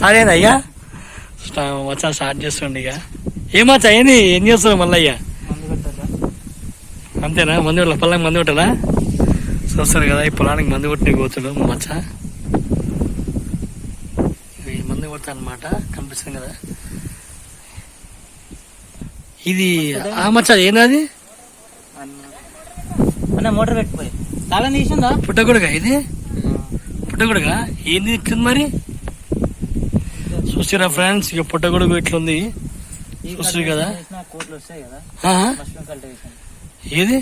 సరేనా అయ్యా? స్టా- వచ్చా స్టార్ట్ చేస్తుండే ఇక. ఏమచ్చా ఏంది? ఏం చేస్తున్నావు మళ్ళీ అయ్యా మందు పెట్టద్దా అంతేనా? మంది కొట్టాల పొలానికి మంది కొట్టాలా? చూస్తారు కదా ఈ పొలానికి మంది కొట్టిన కోతులు మా మచ్చ. మంది కొడతా అనమాట కనిపిస్తుంది కదా. ఇది ఆ మచ్చ ఏంది అన్న మోటార్ పెట్టుకోయి తాళం తీసిందా? పుట్టగొడుగా ఇది? పుట్టగొడుగా? ఏంది? ఇట్లుంది మరి? చూసారా ఫ్రెండ్స్? ఇక పుట్టగొడుగు ఇట్లుంది ఈ చూస్తారు కదా. ఏది?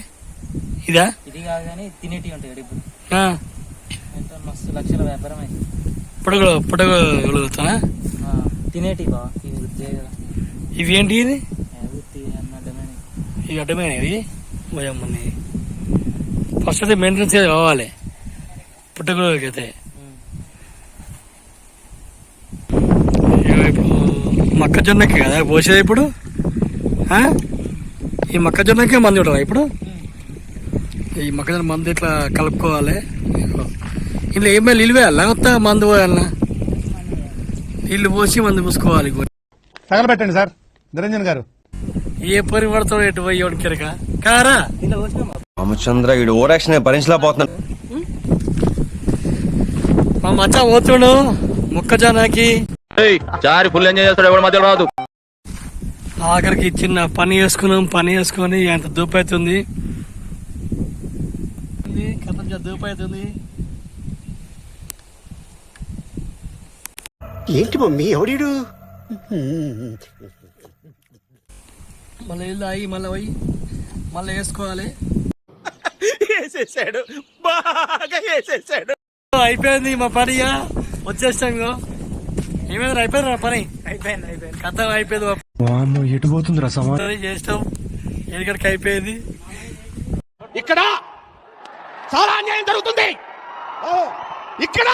ఇదా? ఇది కాదు కానీ తినేటి ఉంటాయి మస్తు లక్షల వ్యాపారం అయింది. పుట్టగొడు పుట్టగొడుగుతా ఆ, తినేటి బా ఇది? వృత్తే కదా ఇవి ఏంటి ఇది ఇవి అడ్డమైన ఇవి? భయమ్మని ఫస్ట్ అయితే మెయింటెనెన్స్ కావాలి. పుట్టగొడుగుకి అయితే ఇగో ఇప్పుడు మొక్కజొన్నకి కదా పోసేది ఇప్పుడు? ఆ? ఈ మొక్కజొన్నకే మంది ఉంటుందా ఇప్పుడు? ఈ మొక్కజొన్న మందు ఇట్లా కలుపుకోవాలి. ఇగో. ఇందులో ఏమైనా నీళ్ళు వేయాలా మందు పోయాలనా? నీళ్ళు పోసి మందు పూసుకోవాలి. తగలబెట్టండి సార్. నిరంజన్ గారు. ఏ పరివర్తన ఎటు పోయి కారా? రామచంద్ర వీడు ఓవర్ యాక్షన్ భరించలేకపోతున్నాడు. మా మచ్చ పోతుడు. మొక్కజొన్నకి చారి ఫుల్ ఎంజాయ్ చేస్తాడు ఎవరి మధ్య రాదు. ఆఖరికి చిన్న పని చేసుకున్నాం పని చేసుకొని ఎంత దూపు అవుతుంది? దూపు అవుతుంది. ఏంటి మమ్మీ ఎవడీడు? మళ్ళీ ఇల్లు అయ్యి మళ్ళీ పోయి మళ్ళీ వేసుకోవాలి. వేసేసాడు బాగా వేసేసాడు. అయిపోయింది మా పని ఇక. వచ్చేస్తాం ఏమైంది అయిపోయింది నా పని. అయిపోయింది అయిపోయింది. కథ అయిపోయింది వామ్మో ఎటు పోతుందిరా సమాజం పని చేస్తాం ఎక్కడికి అయిపోయింది. ఇక్కడ చాలా అన్యాయం జరుగుతుంది. ఓ, ఇక్కడ